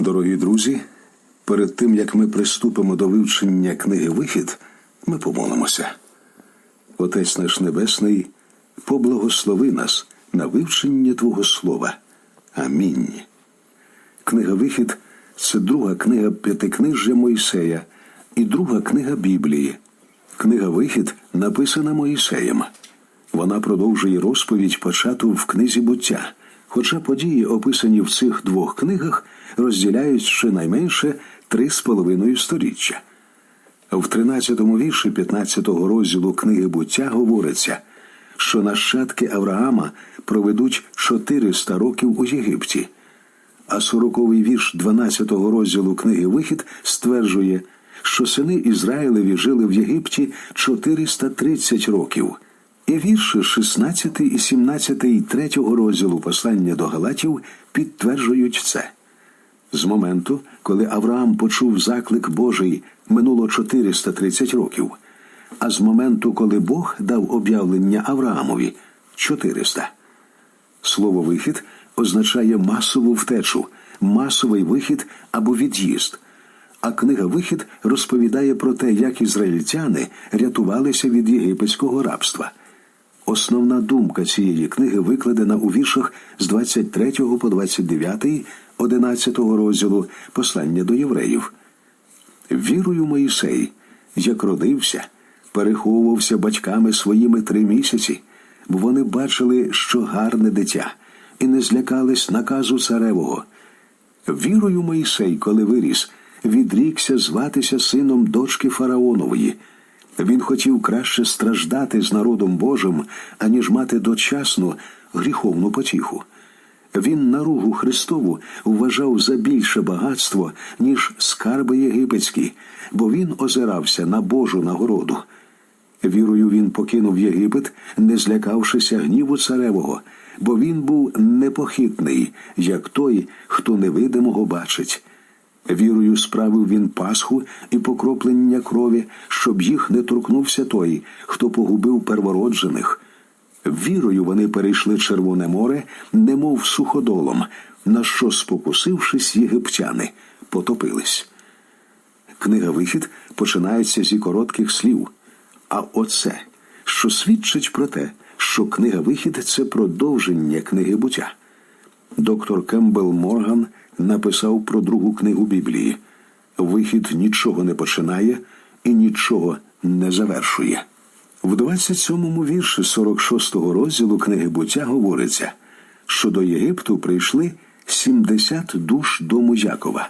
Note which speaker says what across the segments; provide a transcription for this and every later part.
Speaker 1: Дорогі друзі, перед тим як ми приступимо до вивчення книги Вихід, ми помолимося. Отець наш Небесний, поблагослови нас на вивчення Твого Слова. Амінь. Книга Вихід це друга книга п'ятикнижжя Мойсея і друга книга Біблії. Книга Вихід написана Моїсеєм. Вона продовжує розповідь, почату в книзі буття. Хоча події, описані в цих двох книгах, розділяють щонайменше три з половиною сторіччя. В 13-му вірші 15-го розділу книги буття говориться, що нащадки Авраама проведуть 400 років у Єгипті. А 40-й вірш 12-го розділу книги Вихід стверджує, що сини Ізраїлеві жили в Єгипті 430 років. І вірші 16 і 17 і 3 розділу послання до Галатів підтверджують це. З моменту, коли Авраам почув заклик Божий, минуло 430 років, а з моменту, коли Бог дав об'явлення Авраамові 400. Слово вихід означає масову втечу, масовий вихід або від'їзд. А книга Вихід розповідає про те, як ізраїльтяни рятувалися від єгипетського рабства. Основна думка цієї книги викладена у віршах з 23 по 29, 11 розділу послання до євреїв. Вірую Моїсей, як родився, переховувався батьками своїми три місяці, бо вони бачили, що гарне дитя, і не злякались наказу царевого. Вірою Моїсей, коли виріс, відрікся зватися сином дочки Фараонової. Він хотів краще страждати з народом Божим, аніж мати дочасну гріховну потіху. Він наругу Христову вважав за більше багатство, ніж скарби єгипетські, бо він озирався на Божу нагороду. Вірою він покинув Єгипет, не злякавшися гніву царевого, бо він був непохитний, як той, хто невидимого бачить. Вірою справив він Пасху і покроплення крові, щоб їх не торкнувся той, хто погубив первороджених. Вірою вони перейшли Червоне море, немов суходолом, на що, спокусившись, єгиптяни, потопились. Книга Вихід починається зі коротких слів. А оце, що свідчить про те, що книга Вихід це продовження книги буття. Доктор Кембл Морган написав про другу книгу Біблії. Вихід нічого не починає і нічого не завершує. В 27-му вірші 46-го розділу книги буття говориться, що до Єгипту прийшли 70 душ дому Якова,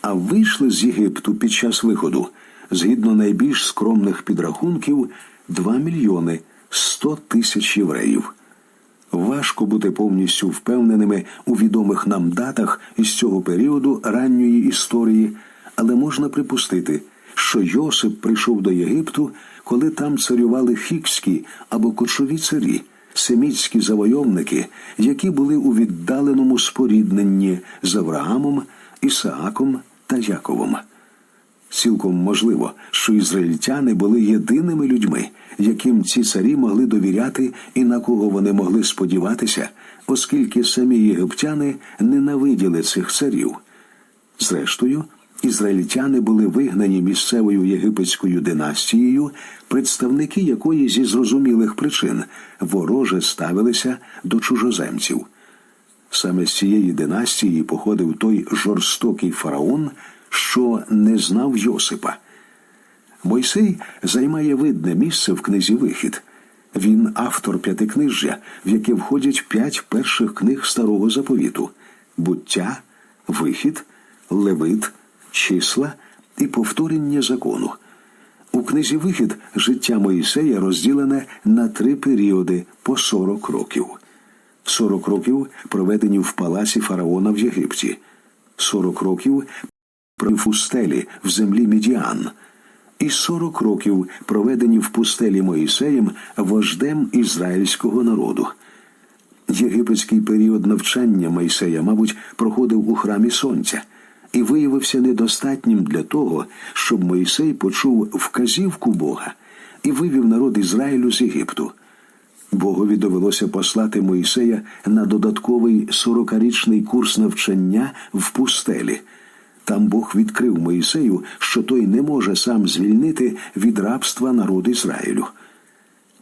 Speaker 1: а вийшли з Єгипту під час виходу, згідно найбільш скромних підрахунків, 2 мільйони 100 тисяч євреїв. Важко бути повністю впевненими у відомих нам датах із цього періоду ранньої історії, але можна припустити, що Йосип прийшов до Єгипту, коли там царювали хікські або кочові царі, семітські завойовники, які були у віддаленому спорідненні з Авраамом, Ісааком та Яковом. Цілком можливо, що ізраїльтяни були єдиними людьми, яким ці царі могли довіряти і на кого вони могли сподіватися, оскільки самі єгиптяни ненавиділи цих царів. Зрештою, ізраїльтяни були вигнані місцевою єгипетською династією, представники якої зі зрозумілих причин вороже ставилися до чужоземців. Саме з цієї династії походив той жорстокий фараон, що не знав Йосипа. Мойсей займає видне місце в книзі Вихід. Він автор п'ятикнижжя, в яке входять п'ять перших книг старого заповіту: буття, вихід, левит, числа і повторення закону. У книзі Вихід життя Моїсея розділене на три періоди по 40 років. 40 років проведені в палаці фараона в Єгипті, 40 років провів в пустелі в землі Мідіан, і 40 років проведені в пустелі Моїсеєм вождем ізраїльського народу. Єгипетський період навчання Мойсея, мабуть, проходив у храмі сонця і виявився недостатнім для того, щоб Мойсей почув вказівку Бога і вивів народ Ізраїлю з Єгипту. Богові довелося послати Моїсея на додатковий сорокарічний курс навчання в пустелі. Там Бог відкрив Моїсею, що той не може сам звільнити від рабства народ Ізраїлю.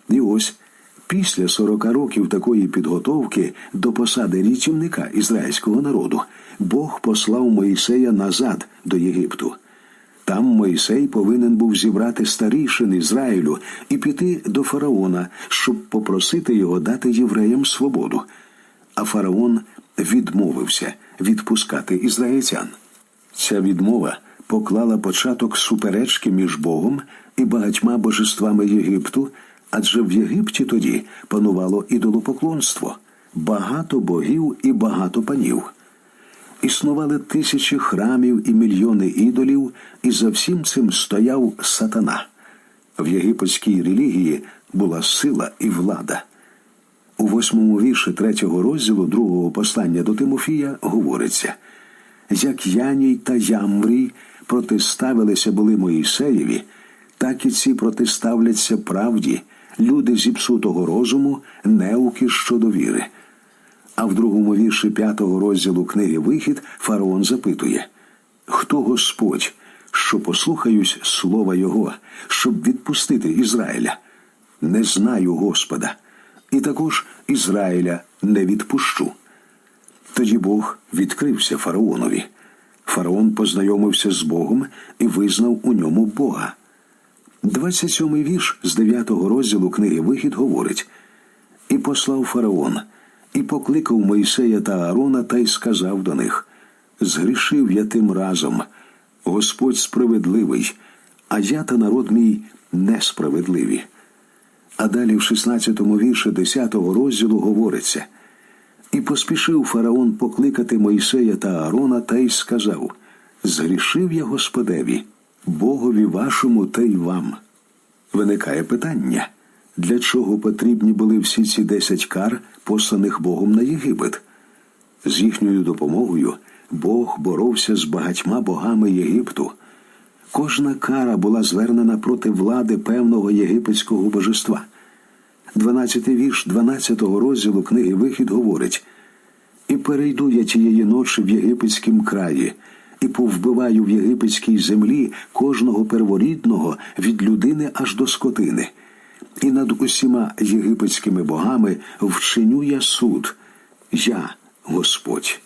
Speaker 1: І ось після сорока років такої підготовки до посади рятівника ізраїльського народу Бог послав Моїсея назад до Єгипту. Там Моїсей повинен був зібрати старішин Ізраїлю і піти до фараона, щоб попросити його дати євреям свободу. А фараон відмовився відпускати ізраїльтян. Ця відмова поклала початок суперечки між Богом і багатьма божествами Єгипту, адже в Єгипті тоді панувало ідолопоклонство, багато богів і багато панів. Існували тисячі храмів і мільйони ідолів, і за всім цим стояв сатана. В єгипетській релігії була сила і влада. У восьмому вірші третього розділу другого послання до Тимофія говориться як Яній та Ямврій протиставилися були Моїсеєві, так і ці протиставляться правді, люди зіпсутого розуму, неуки щодо віри. А в другому вірші п'ятого розділу книги Вихід фараон запитує Хто Господь, що послухаюсь слова Його, щоб відпустити Ізраїля? Не знаю Господа, і також Ізраїля не відпущу. Тоді Бог відкрився фараонові. Фараон познайомився з Богом і визнав у ньому Бога. 27-й вірш з 9-го розділу книги Вихід говорить І послав фараон, і покликав Мойсея та Аарона та й сказав до них Згрішив я тим разом, Господь справедливий, а я та народ мій несправедливі. А далі в 16-му вірші 10-го розділу говориться І поспішив фараон покликати Мойсея та Аарона та й сказав Згрішив я Господеві, Богові вашому та й вам. Виникає питання, для чого потрібні були всі ці десять кар, посланих Богом на Єгипет? З їхньою допомогою Бог боровся з багатьма богами Єгипту. Кожна кара була звернена проти влади певного єгипетського божества. 12 вірш 12 розділу книги Вихід говорить І перейду я тієї ночі в єгипетськім краї, і повбиваю в єгипетській землі кожного перворідного від людини аж до скотини. І над усіма єгипетськими богами вчиню я суд, я Господь.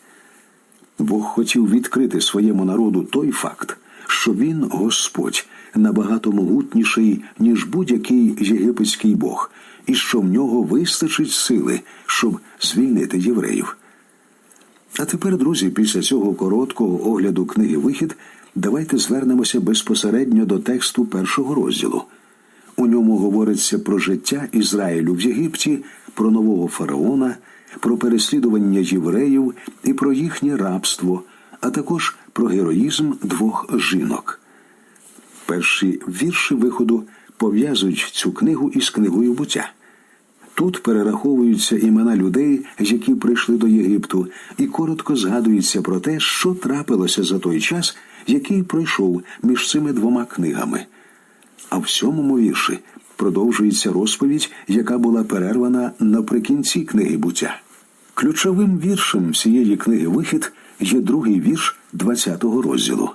Speaker 1: Бог хотів відкрити своєму народу той факт, що він Господь набагато могутніший, ніж будь-який єгипетський Бог, і що в нього вистачить сили, щоб звільнити євреїв. А тепер, друзі, після цього короткого огляду книги Вихід, давайте звернемося безпосередньо до тексту першого розділу. У ньому говориться про життя Ізраїлю в Єгипті, про нового фараона, про переслідування євреїв і про їхнє рабство, а також про героїзм двох жінок. Перші вірші виходу пов'язують цю книгу із книгою буття. Тут перераховуються імена людей, які прийшли до Єгипту, і коротко згадується про те, що трапилося за той час, який пройшов між цими двома книгами. А в сьомому вірші продовжується розповідь, яка була перервана наприкінці книги буття. Ключовим віршем всієї книги Вихід є другий вірш 20-го розділу.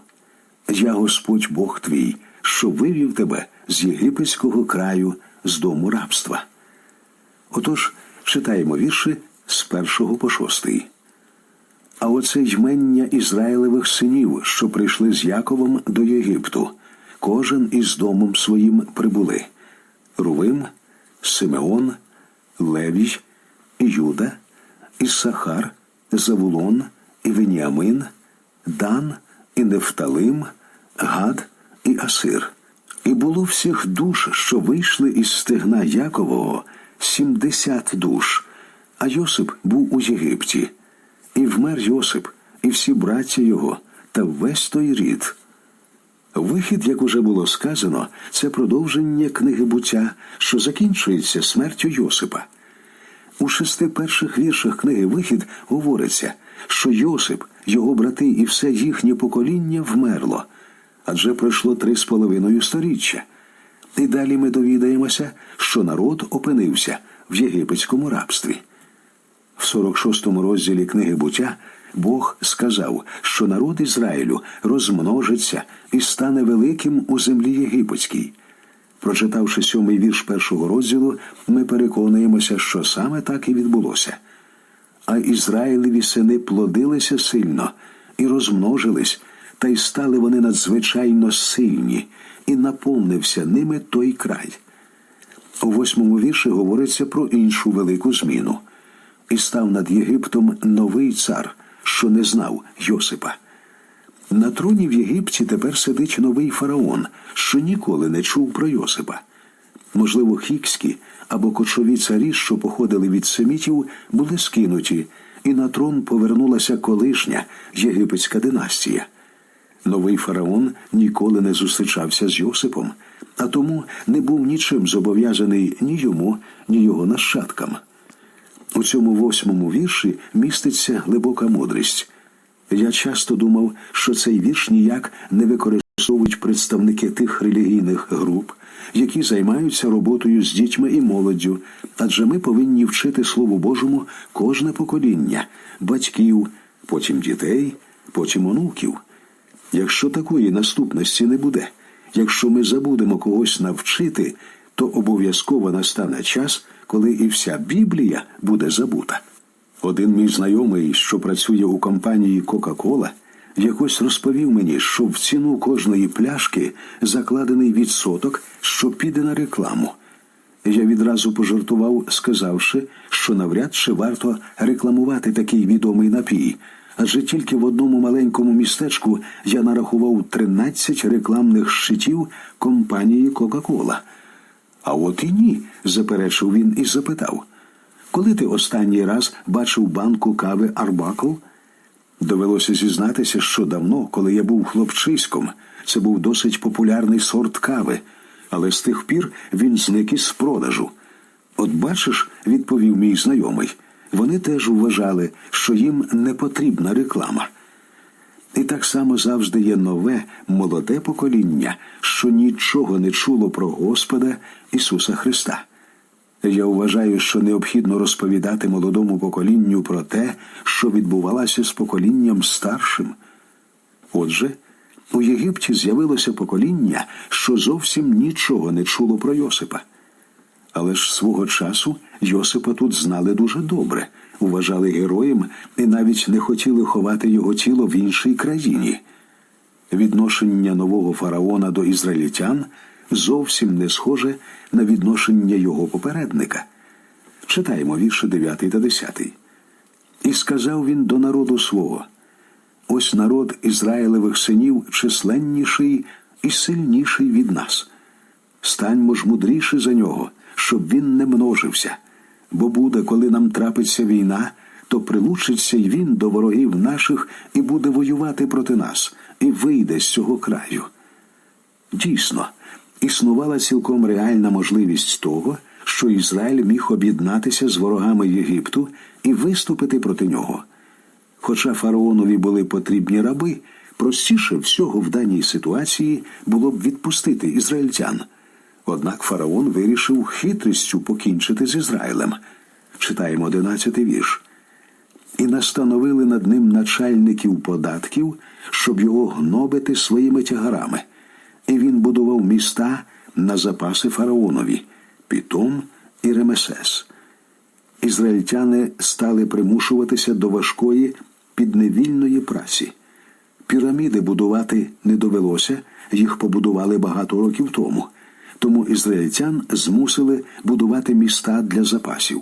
Speaker 1: Я Господь Бог твій, що вивів тебе з єгипетського краю, з дому рабства. Отож, читаємо вірші з першого по шостий. А оце ймення Ізраїлевих синів, що прийшли з Яковом до Єгипту, кожен із домом своїм прибули Рувим, Симеон, Левій, Юда, Іссахар, Завулон, і Веніамин, Дан і Нефталим, Гад і Асир. І було всіх душ, що вийшли із стегна Якового, сімдесят душ, а Йосип був у Єгипті. І вмер Йосип, і всі браття його, та весь той рід. Вихід, як уже було сказано, це продовження книги буття, що закінчується смертю Йосипа. У шести перших віршах книги Вихід говориться, що Йосип, його брати і все їхнє покоління вмерло, адже пройшло три з половиною сторіччя. І далі ми довідаємося, що народ опинився в єгипетському рабстві. В 46-му розділі книги буття Бог сказав, що народ Ізраїлю розмножиться і стане великим у землі єгипетській. Прочитавши сьомий вірш першого розділу, ми переконуємося, що саме так і відбулося. А Ізраїлеві сини плодилися сильно і розмножились, та й стали вони надзвичайно сильні, і наповнився ними той край. У восьмому вірші говориться про іншу велику зміну. І став над Єгиптом новий цар, що не знав Йосипа. На троні в Єгипті тепер сидить новий фараон, що ніколи не чув про Йосипа. Можливо, хікські або кочові царі, що походили від семітів, були скинуті, і на трон повернулася колишня єгипетська династія. Новий фараон ніколи не зустрічався з Йосипом, а тому не був нічим зобов'язаний ні йому, ні його нащадкам. У цьому восьмому вірші міститься глибока мудрість. Я часто думав, що цей вірш ніяк не використовують представники тих релігійних груп, які займаються роботою з дітьми і молоддю, адже ми повинні вчити Слову Божому кожне покоління, батьків, потім дітей, потім онуків. Якщо такої наступності не буде, якщо ми забудемо когось навчити, то обов'язково настане час, коли і вся Біблія буде забута. Один мій знайомий, що працює у компанії Кока-Кола, якось розповів мені, що в ціну кожної пляшки закладений відсоток, що піде на рекламу. Я відразу пожартував, сказавши, що навряд чи варто рекламувати такий відомий напій, адже тільки в одному маленькому містечку я нарахував 13 рекламних щитів компанії Кока-Кола. А от і ні, заперечив він і запитав. Коли ти останній раз бачив банку кави Арбакл? Довелося зізнатися, що давно, коли я був хлопчиськом, це був досить популярний сорт кави, але з тих пір він зник із продажу. От бачиш, відповів мій знайомий, вони теж вважали, що їм не потрібна реклама. Так само завжди є нове, молоде покоління, що нічого не чуло про Господа Ісуса Христа. Я вважаю, що необхідно розповідати молодому поколінню про те, що відбувалося з поколінням старшим. Отже, у Єгипті з'явилося покоління, що зовсім нічого не чуло про Йосипа. Але ж свого часу Йосипа тут знали дуже добре, вважали героєм і навіть не хотіли ховати його тіло в іншій країні. Відношення нового фараона до ізраїльтян зовсім не схоже на відношення його попередника. Читаємо вірші 9 та 10. І сказав він до народу свого: Ось народ Ізраїлевих синів численніший і сильніший від нас. Станьмо ж мудріші за нього, щоб він не множився. Бо буде, коли нам трапиться війна, то прилучиться й він до ворогів наших і буде воювати проти нас, і вийде з цього краю. Дійсно, існувала цілком реальна можливість того, що Ізраїль міг об'єднатися з ворогами Єгипту і виступити проти нього. Хоча фараонові були потрібні раби, простіше всього в даній ситуації було б відпустити ізраїльтян. Однак фараон вирішив хитрістю покінчити з Ізраїлем. Читаємо одинадцятий вірш. І настановили над ним начальників податків, щоб його гнобити своїми тягарами. І він будував міста на запаси фараонові Пітом і Ремесес. Ізраїльтяни стали примушуватися до важкої підневільної праці. Піраміди будувати не довелося, їх побудували багато років тому. Тому ізраїльтян змусили будувати міста для запасів.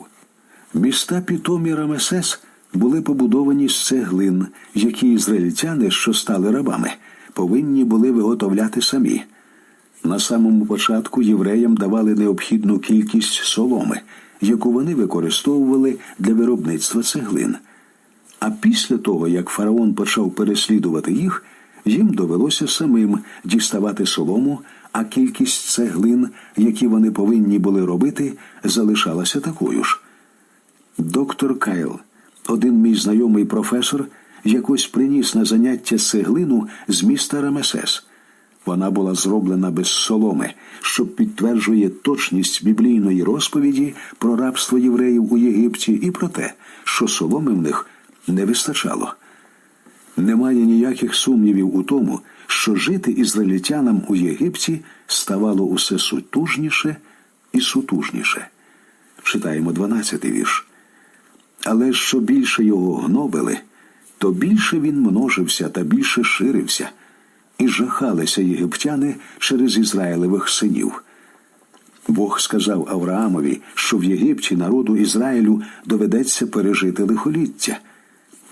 Speaker 1: Міста Пітом і Рамесес були побудовані з цеглин, які ізраїльтяни, що стали рабами, повинні були виготовляти самі. На самому початку євреям давали необхідну кількість соломи, яку вони використовували для виробництва цеглин. А після того, як фараон почав переслідувати їх, їм довелося самим діставати солому, а кількість цеглин, які вони повинні були робити, залишалася такою ж. Доктор Кайл, один мій знайомий професор, якось приніс на заняття цеглину з міста Рамесес. Вона була зроблена без соломи, що підтверджує точність біблійної розповіді про рабство євреїв у Єгипті і про те, що соломи в них не вистачало. Немає ніяких сумнівів у тому, що жити ізраїльтянам у Єгипті ставало усе сутужніше і сутужніше. Читаємо 12-й вірш. Але що більше його гнобили, то більше він множився та більше ширився, і жахалися єгиптяни через Ізраїлевих синів. Бог сказав Авраамові, що в Єгипті народу Ізраїлю доведеться пережити лихоліття.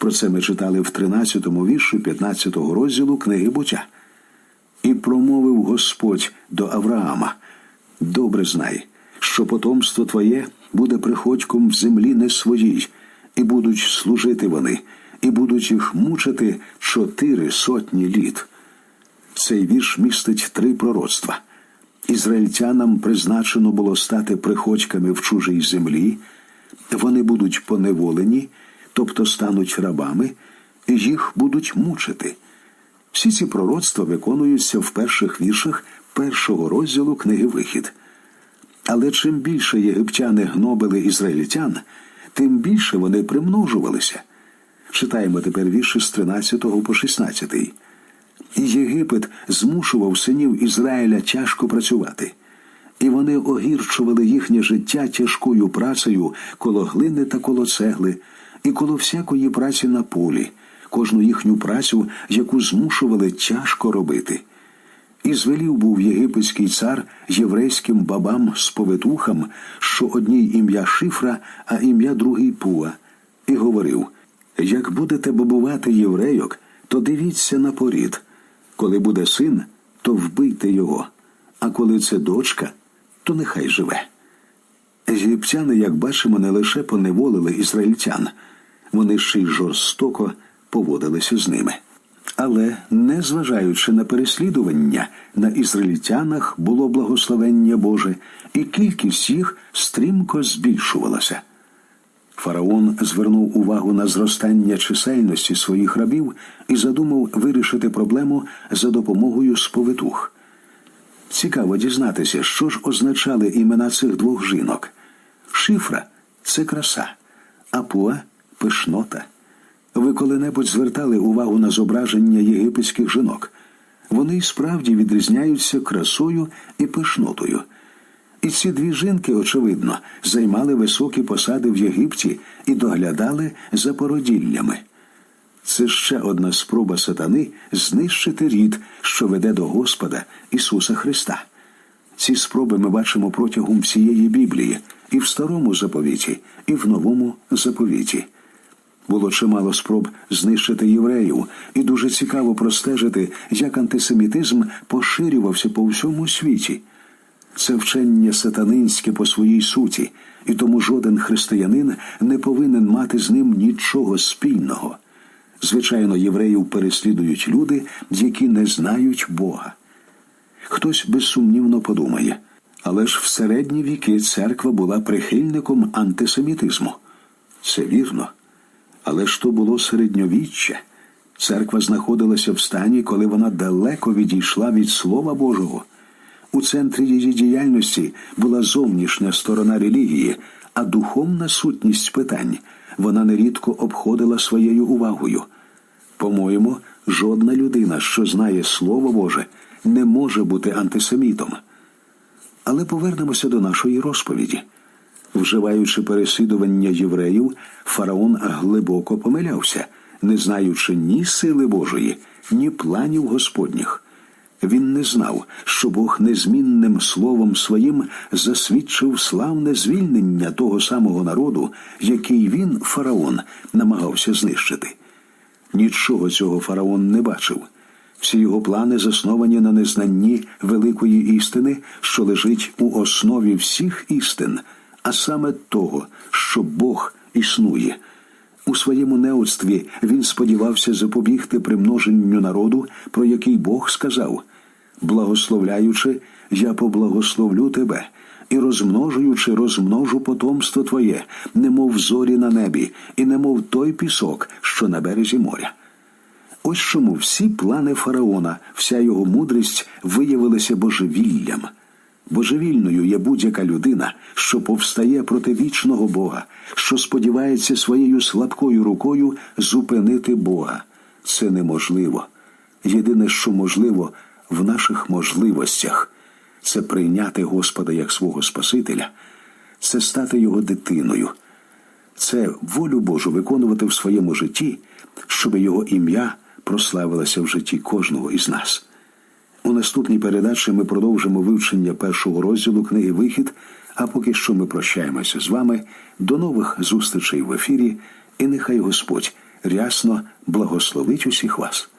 Speaker 1: Про це ми читали в 13-му вірші 15-го розділу книги буття. І промовив Господь до Авраама: Добре знай, що потомство твоє буде приходьком в землі не своїй, і будуть служити вони, і будуть їх мучити чотири сотні літ. Цей вірш містить три пророцтва. Ізраїльтянам призначено було стати приходьками в чужій землі, вони будуть поневолені, тобто стануть рабами, і їх будуть мучити. Всі ці пророцтва виконуються в перших віршах першого розділу книги Вихід. Але чим більше єгиптяни гнобили ізраїльтян, тим більше вони примножувалися. Читаємо тепер вірші з 13 по 16. Єгипет змушував синів Ізраїля тяжко працювати, і вони огірчували їхнє життя тяжкою працею коло глини та коло цегли, і коло всякої праці на полі, кожну їхню працю, яку змушували тяжко робити. І звелів був єгипетський цар єврейським бабам з повитухам, що одній ім'я Шифра, а ім'я другий Пуа, і говорив: Як будете бабувати єврейок, то дивіться на порід. Коли буде син, то вбийте його, а коли це дочка, то нехай живе. Єгиптяни, як бачимо, не лише поневолили ізраїльтян, вони ще й жорстоко поводилися з ними. Але, незважаючи на переслідування, на ізраїльтянах було благословення Боже, і кількість їх стрімко збільшувалася. Фараон звернув увагу на зростання чисельності своїх рабів і задумав вирішити проблему за допомогою сповитух. Цікаво дізнатися, що ж означали імена цих двох жінок. Шифра це краса, а пуа пишнота. Ви коли-небудь звертали увагу на зображення єгипетських жінок. Вони й справді відрізняються красою і пишнотою. І ці дві жінки, очевидно, займали високі посади в Єгипті і доглядали за породіллями. Це ще одна спроба сатани знищити рід, що веде до Господа Ісуса Христа. Ці спроби ми бачимо протягом всієї Біблії і в старому заповіті, і в новому заповіті. Було чимало спроб знищити євреїв, і дуже цікаво простежити, як антисемітизм поширювався по всьому світі. Це вчення сатанинське по своїй суті, і тому жоден християнин не повинен мати з ним нічого спільного. Звичайно, євреїв переслідують люди, які не знають Бога. Хтось безсумнівно подумає, але ж в середні віки церква була прихильником антисемітизму. Це вірно. Але ж то було середньовіччя. Церква знаходилася в стані, коли вона далеко відійшла від Слова Божого. У центрі її діяльності була зовнішня сторона релігії, а духовна сутність питань вона нерідко обходила своєю увагою. По-моєму, жодна людина, що знає Слово Боже, не може бути антисемітом. Але повернемося до нашої розповіді. Вживаючи переслідування євреїв, фараон глибоко помилявся, не знаючи ні сили Божої, ні планів Господніх. Він не знав, що Бог незмінним словом своїм засвідчив славне звільнення того самого народу, який він, фараон, намагався знищити. Нічого цього фараон не бачив. Всі його плани засновані на незнанні великої істини, що лежить у основі всіх істин, а саме того, що Бог існує. У своєму неоцтві він сподівався запобігти примноженню народу, про який Бог сказав благословляючи, я поблагословлю тебе, і розмножуючи, розмножу потомство твоє, немов зорі на небі, і немов той пісок, що на березі моря. Ось чому всі плани фараона, вся його мудрість виявилися божевіллям. Божевільною є будь-яка людина, що повстає проти вічного Бога, що сподівається своєю слабкою рукою зупинити Бога. Це неможливо. Єдине, що можливо в наших можливостях, це прийняти Господа як свого Спасителя, це стати Його дитиною, це волю Божу виконувати в своєму житті, щоб Його ім'я прославилося в житті кожного із нас. У наступній передачі ми продовжимо вивчення першого розділу книги Вихід. А поки що ми прощаємося з вами. До нових зустрічей в ефірі, і нехай Господь рясно благословить усіх вас.